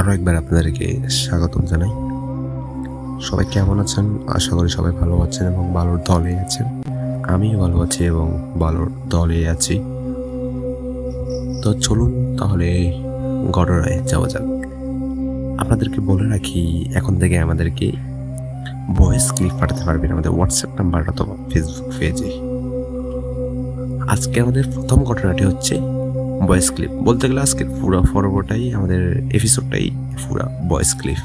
আরও একবার আপনাদেরকে স্বাগতম জানাই। সবাই কেমন আছেন? আশা করি সবাই ভালো আছেন এবং ভালোর দলে আছেন। আমিও ভালো আছি এবং ভালোর দলে আছি। তো চলুন তাহলে গডরায় যাওয়া যাক। আপনাদেরকে বলে রাখি, এখন থেকে আমাদেরকে ভয়েস ক্লিপ পাঠাতে পারবেন আমাদের হোয়াটসঅ্যাপ নাম্বার অথবা ফেসবুক পেজে আজকে আমাদের প্রথম ঘটনাটি হচ্ছে ভয়েস ক্লিপ। বলতে গেলে আজকের পুরো পর্বটাই, আমাদের এপিসোডটাই পুরো ভয়েস ক্লিপ।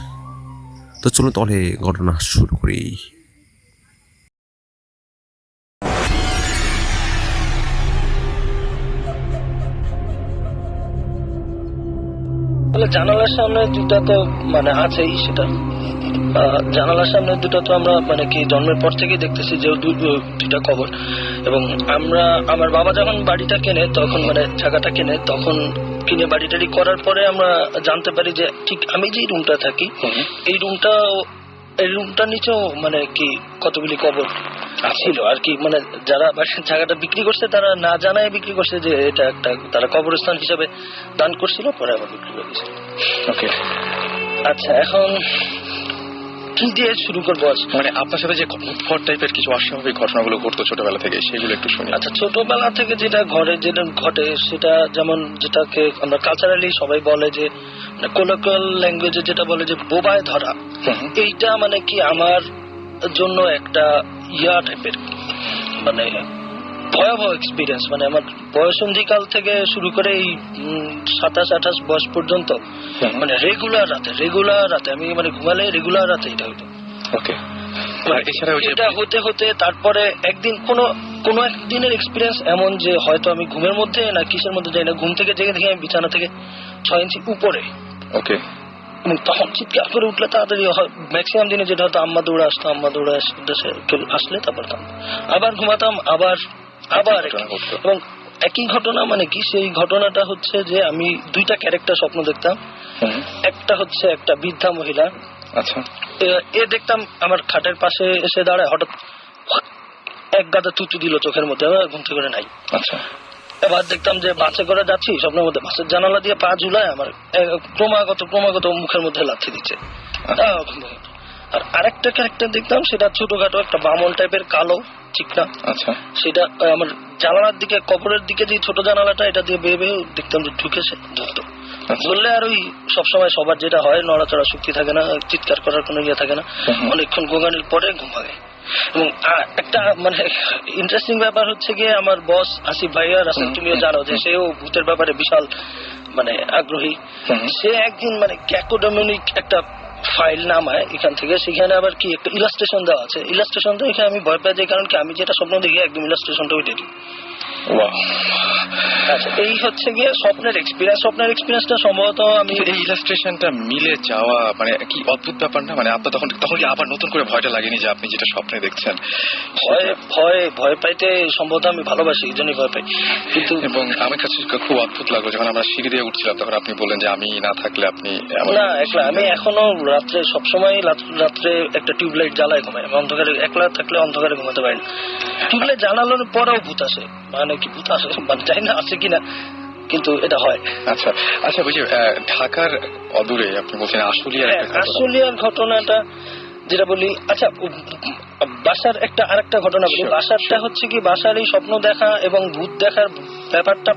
তো চলুন তাহলে ঘটনা শুরু করি। তাহলে জানালার সামনে দুটা তো মানে আছেই সেটা। জানালার সামনে দুটো তো আমরা মানে কি জন্মের পর থেকেই দেখতেছি যে দু- দু- কবর। এবং আমরা আমার বাবা যখন বাড়িটা কেনে তখন মানে জায়গাটা কেনে তখন কিনে বাড়ি টাড়ি করার পরে আমরা জানতে পারি যে ঠিক আমি যেই রুমটা থাকি এই রুমটা এই রুমটার নিচেও মানে কি কতগুলি কবর ছিল আর কি মানে যারা জায়গাটা বিক্রি করছে তারা না জানায় বিক্রি করছে যে এটা একটা তারা কবরস্থান হিসাবে দান করছিল পরে আবার বিক্রি করে দিয়েছে ওকে আচ্ছা এখন কি দিয়ে শুরু করব মানে আপনার সাথে যে ঘর টাইপের কিছু অস্বাভাবিক ঘটনাগুলো ঘটতো ছোটবেলা থেকে সেগুলো একটু শুনি। আচ্ছা ছোটবেলা থেকে যেটা ঘরে যেটা ঘটে সেটা যেমন যেটাকে আমরা কালচারালি সবাই বলে যে কোলোকাল ল্যাঙ্গুয়েজে যেটা বলে যে বোবায় ধরা। এইটা মানে কি আমার জন্য একটা ইয়া টাইপের মানে ভয়াবহ এক্সপিরিয়েন্স মানে আমার বয়সন্ধিকাল থেকে শুরু করে এই সাতাশ আঠাশ বয়স পর্যন্ত মানে রেগুলার রাতে রেগুলার রাতে আমি মানে ঘুমালে রেগুলার রাতে এটা ওকে যে এটা হতে হতে তারপরে একদিন কোনো কোনো একদিনের এক্সপিরিয়েন্স এমন যে হয়তো আমি ঘুমের মধ্যে না কিসের মধ্যে যাই না ঘুম থেকে জেগে দেখি আমি বিছানা থেকে ছয় ইঞ্চি উপরে। ওকে এবং তখন চিৎকার করে উঠলে তাড়াতাড়ি ম্যাক্সিমাম দিনে যেটা হতো আম্মা দৌড়ে আসতো আম্মা দৌড়ে আস- আসলে তারপর আবার ঘুমাতাম আবার আবার। এবং একই ঘটনা মানে কি? সেই ঘটনাটা হচ্ছে যে আমি দুইটা ক্যারেক্টার স্বপ্ন দেখতাম। একটা হচ্ছে একটা বৃদ্ধা মহিলা। আচ্ছা। এ- দেখতাম আমার খাটের পাশে এসে দাঁড়ায় হঠাৎ এক গাদা তুতু দিল চোখের মধ্যে ঘুম থেকে করে নাই। আচ্ছা। এবার দেখতাম যে বাসে করে যাচ্ছি স্বপ্নের মধ্যে। বাসের জানালা দিয়ে পা ঝুলায় আমার ক্রমাগত ক্রমাগত মুখের মধ্যে লাথি দিচ্ছে। গেল। আর আরেকটা ক্যারেক্টার দেখতাম সেটা ছোটখাটো একটা বামন টাইপের কালো চিকনা আচ্ছা। সেটা আমার জানালার দিকে কবরের দিকে যে ছোট জানালাটা এটা দিয়ে বেয়ে বেয়ে দেখতাম যে ঢুকেছে ধরতো আচ্ছা। বললে আর ওই সবসময় সবার যেটা হয় নড়াচড়া শক্তি থাকে না চিৎকার করার কোনো ইয়ে থাকে না অনেকক্ষণ গোগানির পরে ঘুমাবে এবং একটা মানে ইন্টারেস্টিং ব্যাপার হচ্ছে গিয়ে আমার বস আসিফ ভাইয়া রাসেল হুম। তুমিও জানো যে সেও ভূতের ব্যাপারে বিশাল মানে আগ্রহী। সে একদিন মানে ক্যাকোডমিনিক একটা ফাইল নামায় এখান থেকে। সেখানে আবার কি, একটা ইলাস্ট্রেশন দেওয়া আছে। ইলাস্ট্রেশন এখানে আমি ভয় পাই যে, কারণ কি, আমি যেটা স্বপ্ন দেখি, একদম ইলাস্ট্রেশনটা ওইটা দিই ওয়াও আচ্ছা এই হচ্ছে গিয়ে স্বপ্নের এক্সপিরিয়েন্স স্বপ্নের এক্সপিরিয়েন্সটা সম্ভবত আমি এই ইলাস্ট্রেশনটা মিলে যাওয়া মানে কি অদ্ভুত ব্যাপার না? মানে আপনার তখন তখন কি আবার নতুন করে ভয়টা লাগেনি যে আপনি যেটা স্বপ্নে দেখছেন? ভয় ভয় ভয় পাইতে সম্ভবত আমি ভালোবাসি এই জন্যই ভয় পাই। কিন্তু এবং আমার কাছে খুব অদ্ভুত লাগল যখন আমরা সিঁড়ি দিয়ে উঠছিলাম তখন আপনি বললেন যে আমি না থাকলে আপনি না একলা। আমি এখনও রাত্রে সবসময় রাত- রাত্রে একটা টিউবলাইট জ্বালায় ঘুমাই। আমি অন্ধকারে একলা থাকলে অন্ধকারে ঘুমাতে পারি না। টিউবলাইট জ্বালানোর পরেও ভূত আসে। মানে কি ভূত আসে মানে জানি না আছে কিনা কিন্তু এটা হয়। আচ্ছা আচ্ছা বুঝি ঢাকার অদূরে আপনি বলছেন আশুলিয়ার হ্যাঁ, আশুলিয়ার ঘটনাটা যেটা বলি আচ্ছা বাসার একটা আরেকটা ঘটনা বলি। বাসারটা হচ্ছে কি বাসার এই স্বপ্ন দেখা এবং ভূত দেখার ব্যাপারটা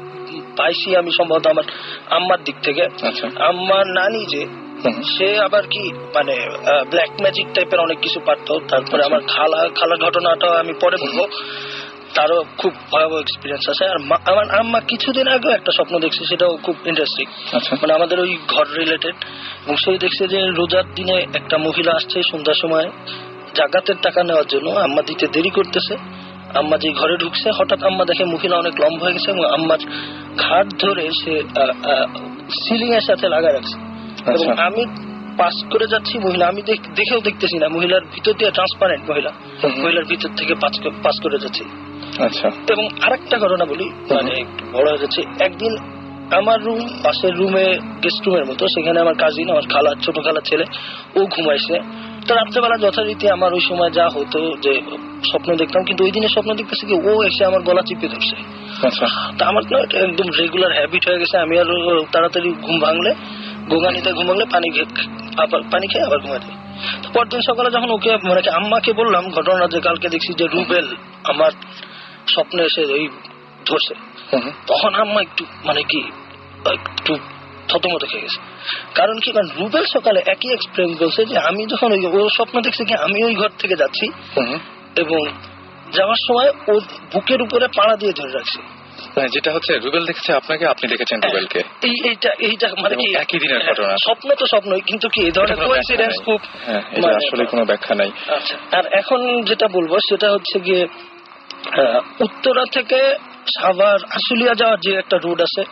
পাইছি আমি সম্ভবত আমার আম্মার দিক থেকে। আচ্ছা। আম্মার নানি যে সে আবার কি মানে ব্ল্যাক ম্যাজিক টাইপের অনেক কিছু পারতো। তারপরে আচ্ছা। আমার খালা খালার ঘটনাটা আমি পরে বলব। তারও খুব ভয়াবহ এক্সপিরিয়েন্স আছে। আর আমার আম্মা কিছুদিন আগেও একটা স্বপ্ন দেখছে সেটাও খুব ইন্টারেস্টিং আচ্ছা। মানে আমাদের ওই ঘর রিলেটেড এবং সেই দেখছে যে রোজার দিনে একটা মহিলা আসছে সন্ধ্যার সময় জাগাতের টাকা নেওয়ার জন্য। আম্মা দিতে দেরি করতেছে। আম্মা যে ঘরে ঢুকছে হঠাৎ আম্মা দেখে মহিলা অনেক লম্বা হয়ে গেছে এবং আম্মার ঘাট ধরে সে সিলিং এর সাথে লাগা রাখছে। এবং আচ্ছা আমি পাস করে যাচ্ছি মহিলা আমি দেখ- দেখেও দেখতেছি না। মহিলার ভিতর দিয়ে ট্রান্সপারেন্ট মহিলা। মহিলার ভিতর থেকে পাস করে যাচ্ছি। আচ্ছা। এবং আরেকটা ঘটনা বলি মানে একটু বড় হয়ে যাচ্ছে একদিন আমার রুম পাশের রুমে গেস্ট রুমের মতো সেখানে আমার কাজিন আমার খালা ছোট খালার ছেলে ও ঘুমাইছে। তো রাত্রেবেলা যথারীতি আমার ওই সময় যা হতো যে স্বপ্ন দেখতাম কিন্তু ওই দিনে স্বপ্ন দেখতেছি কি ও এসে আমার গলা চিপে ধরছে। আচ্ছা। তা আমার না একদম রেগুলার হ্যাবিট হয়ে গেছে আমি আর তাড়াতাড়ি ঘুম ভাঙলে গোঙানিতে ঘুম ভাঙলে পানি আবার পানি খেয়ে আবার ঘুমাই যায় তো পরদিন সকালে যখন ওকে মানে আম্মাকে বললাম ঘটনা যে কালকে দেখছি যে রুবেল আমার স্বপ্নে এসে ওই ধরছে। হুম হুম। তখন আম্মা একটু মানে কি একটু থতমত খেয়ে গেছে। কারণ কি কারণ রুবেল সকালে একই এক্সপিরিয়েন্স বলছে যে আমি যখন ওই ও স্বপ্ন দেখছি কি আমি ওই ঘর থেকে যাচ্ছি হুম। এবং যাওয়ার সময় ওর বুকের উপরে পাড়া দিয়ে ধরে রাখছি। মানে যেটা হচ্ছে রুবেল দেখেছে আপনাকে আপনি দেখেছেন রুবেলকে। এই এইটা এইটা মানে কি একই দিনের ঘটনা। স্বপ্ন তো স্বপ্নই কিন্তু কি এই ধরনের কোইন্সিডেন্স খুব হ্যাঁ মানে- আসলে কোনো ব্যাখ্যা নাই। আচ্ছা আর এখন যেটা বলব সেটা হচ্ছে গিয়ে উত্তরা থেকে সাভার আশুলিয়া যাওয়ার যে একটা রোড আছে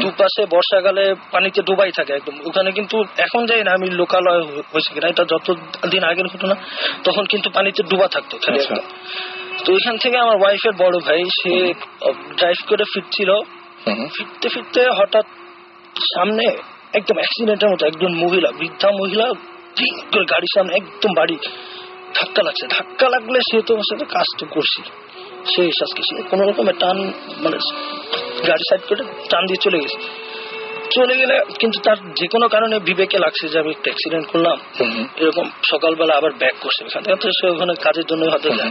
দুপাশে বর্ষাকালে পানিতে ডুবাই থাকে একদম। ওখানে কিন্তু এখন যাই না আমি লোকালয় হয়েছে কিনা এটা যত দিন আগের ঘটনা তখন কিন্তু পানিতে ডুবা থাকতো খালি আচ্ছা। তো এখান থেকে আমার ওয়াইফের বড় ভাই সে ড্রাইভ করে ফিরছিল। ফিরতে ফিরতে হঠাৎ সামনে একদম অ্যাক্সিডেন্টের মতো একজন মহিলা বৃদ্ধা মহিলা ঠিক করে গাড়ির সামনে একদম বাড়ি ধাক্কা লাগছে। ধাক্কা লাগলে সে তো সাথে কাজ তো করছি সে শ্বাসকে সে কোন রকমের টান মানে গাড়ি সাইড করে টান দিয়ে চলে গেছে। চলে গেলে কিন্তু তার যে কোনো কারণে বিবেকে লাগছে যে আমি একটা অ্যাক্সিডেন্ট করলাম। এরকম সকালবেলা আবার ব্যাক করছে। এখান থেকে সে ওখানে কাজের জন্য হয়তো যায়।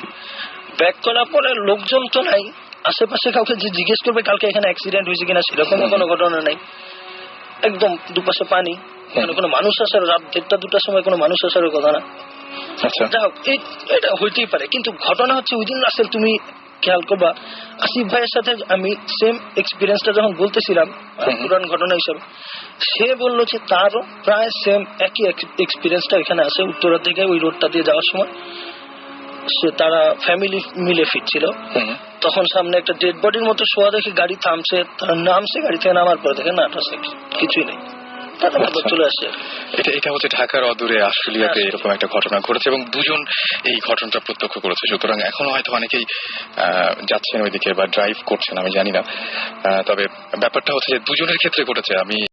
ব্যাক করার পরে লোকজন তো নাই। আশেপাশে কাউকে যে জিজ্ঞেস করবে কালকে এখানে অ্যাক্সিডেন্ট হয়েছে কিনা সেরকম কোনো ঘটনা নাই। একদম দুপাশে পানি। মানে কোনো মানুষ আসার রাত দেড়টা দুটার সময় কোনো মানুষ আসার কথা না। যাই হোক এটা হইতেই পারে কিন্তু ঘটনা হচ্ছে উইদিন রাসেল তুমি খেয়াল করবা আসিফ ভাইয়ের সাথে আমি সেম এক্সপিরিয়েন্সটা যখন বলতেছিলাম পুরান ঘটনা হিসাবে সে বলল যে তারও প্রায় সেম একই এক্সপিরিয়েন্সটা এখানে আছে উত্তরা থেকে ওই রোডটা দিয়ে যাওয়ার সময় সে তারা ফ্যামিলি মিলে ফিরছিল। তখন সামনে একটা ডেড বডির মতো শোয়া দেখে গাড়ি থামছে তারা নামছে গাড়ি থেকে নামার পরে দেখে না কিছুই নেই আচ্ছা। চলে আসে। এটা এটা হচ্ছে ঢাকার অদূরে আশুলিয়াতে হ্যাঁ। এরকম একটা ঘটনা ঘটেছে এবং দুজন এই ঘটনাটা প্রত্যক্ষ করেছে। সুতরাং এখনও হয়তো অনেকেই আহ, যাচ্ছেন ওইদিকে বা ড্রাইভ করছেন আমি জানি না। তবে ব্যাপারটা হচ্ছে যে দুজনের ক্ষেত্রে ঘটেছে। আমি